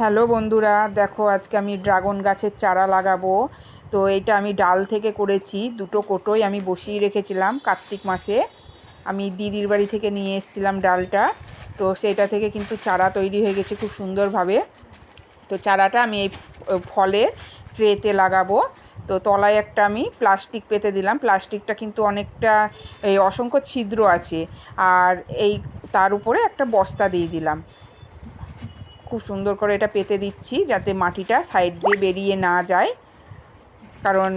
Hello বন্ধুরা, দেখো আজকে আমি ড্রাগন গাছের চারা লাগাবো। তো এটা আমি ডাল থেকে করেছি, দুটো কোটোই আমি বসিয়ে রেখেছিলাম কার্তিক মাসে। আমি দিদির বাড়ি থেকে নিয়ে এসেছিলাম ডালটা, তো সেটা থেকে কিন্তু চারা তৈরি হয়ে গেছে খুব সুন্দরভাবে। তো চারাটা আমি এই ফলের ট্রেতে লাগাবো। তো তলায় একটা আমি প্লাস্টিক পেতে দিলাম, প্লাস্টিকটা কিন্তু অনেকটা এই অসংখ্য ছিদ্র আছে। আর এই তার উপরে একটা বস্তা দিয়ে দিলাম। খুব সুন্দর করে এটা পেতে দিচ্ছি যাতে মাটিটা সাইড দিয়ে বেরিয়ে না যায়। কারণ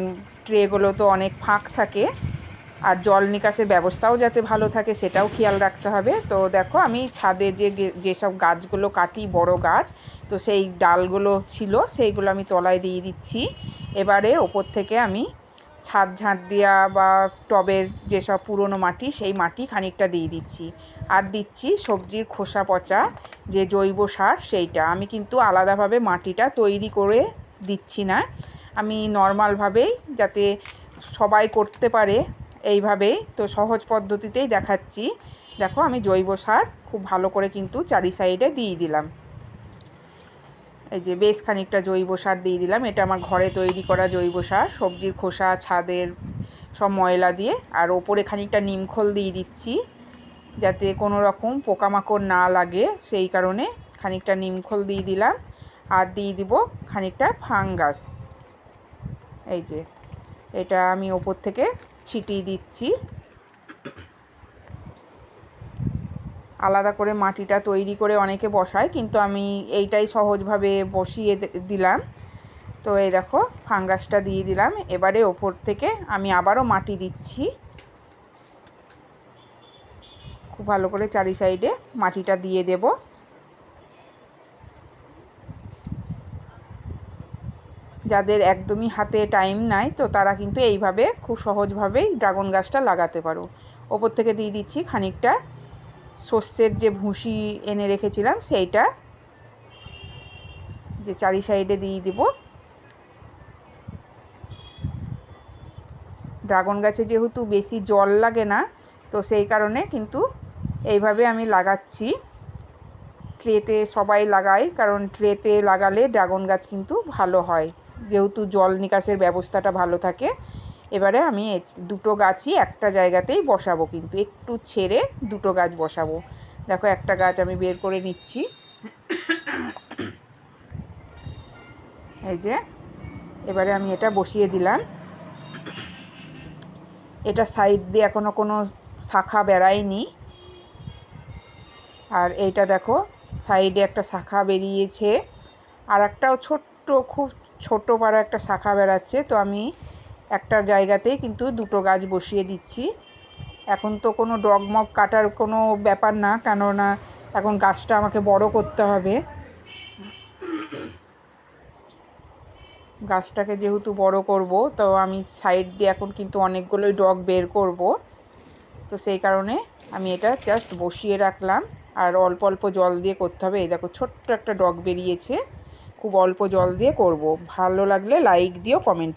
ট্রেগুলো তো অনেক ফাঁক থাকে আর জল নিকাশের ব্যবস্থাও যাতে ভালো থাকে সেটাও খেয়াল রাখতে হবে। তো দেখো আমি ছাদে যে যেসব গাছগুলো কাটি, বড় গাছ, তো সেই ডালগুলো ছিল, সেইগুলো আমি তলায় দিয়ে দিচ্ছি। এবারে ওপর থেকে আমি ছাদ ঝাঁট দেওয়া বা টবের যেসব পুরনো মাটি, সেই মাটি খানিকটা দিয়ে দিচ্ছি। আর দিচ্ছি সবজির খোসা পচা, যে জৈব সার, সেইটা। আমি কিন্তু আলাদাভাবে মাটিটা তৈরি করে দিচ্ছি না। আমি নর্মালভাবেই যাতে সবাই করতে পারে এইভাবেই, তো সহজ পদ্ধতিতেই দেখাচ্ছি। দেখো, আমি জৈব সার খুব ভালো করে কিন্তু চারি সাইডে দিয়ে দিলাম। এই যে বেশ খানিকটা জৈব সার দিয়ে দিলাম। এটা আমার ঘরে তৈরি করা জৈব সার। সবজির খোসা, ছাদের সব ময়লা দিয়ে। আর ওপরে খানিকটা নিমখোল দিয়ে দিচ্ছি যাতে কোনো রকম পোকামাকড় না লাগে। সেই কারণে খানিকটা নিমখোল দিয়ে দিলাম। আর দিয়ে দিব খানিকটা ফাঙ্গাস। এই যে এটা আমি ওপর থেকে ছিটিয়ে দিচ্ছি। আলাদা করে মাটিটা তৈরি করে অনেকে বসায়, কিন্তু আমি এইটাই সহজভাবে বসিয়ে দিলাম। তো এই দেখো, ফাঙ্গাসটা দিয়ে দিলাম। এবারে ওপর থেকে আমি আবারও মাটি দিচ্ছি। খুব ভালো করে চারি সাইডে মাটিটা দিয়ে দেব। যাদের একদমই হাতে টাইম নাই, তো তারা কিন্তু এইভাবে খুব সহজভাবেই ড্রাগন গাছটা লাগাতে পারো। ওপর থেকে দিয়ে দিচ্ছি খানিকটা শস্যের যে ভুসি এনে রেখেছিলাম, সেইটা যে চারি সাইডে দিয়ে দিব। ড্রাগন গাছে যেহেতু বেশি জল লাগে না, তো সেই কারণে কিন্তু এইভাবে আমি লাগাচ্ছি। ট্রেতে সবাই লাগায়, কারণ ট্রেতে লাগালে ড্রাগন গাছ কিন্তু ভালো হয়। যেহেতু জল নিকাশের ব্যবস্থাটা ভালো থাকে এবারে আমি দুটো গাছই একটা জায়গাতেই বসাবো কিন্তু একটু ছেড়ে দুটো গাছ বসাবো। দেখো একটা গাছ আমি বের করে নিচ্ছি। এই যে, এবারে আমি এটা বসিয়ে দিলাম। এটা সাইড দিয়ে এখনও কোনো শাখা বেড়ায়নি। আর এইটা দেখো, সাইডে একটা শাখা বেরিয়েছে। আর একটাও ছোট্ট, খুব ছোটো পাড়া একটা শাখা বেড়াচ্ছে। তো আমি একটা জায়গাতেই কিন্তু দুটো গাছ বসিয়ে দিচ্ছি। এখন তো কোনো ডগমগ কাটার কোনো ব্যাপার না, কেননা এখন গাছটা আমাকে বড় করতে হবে। গাছটাকে যেহেতু বড় করব, তো আমি সাইড দিয়ে এখন কিন্তু অনেকগুলোই ডগ বের করব। তো সেই কারণে আমি এটা জাস্ট বসিয়ে রাখলাম। আর অল্প অল্প জল দিয়ে করতে হবে। এই দেখো, ছোট্ট একটা ডগ বেরিয়েছে। খুব অল্প জল দিয়ে করব। ভালো লাগলে লাইক দিও, কমেন্ট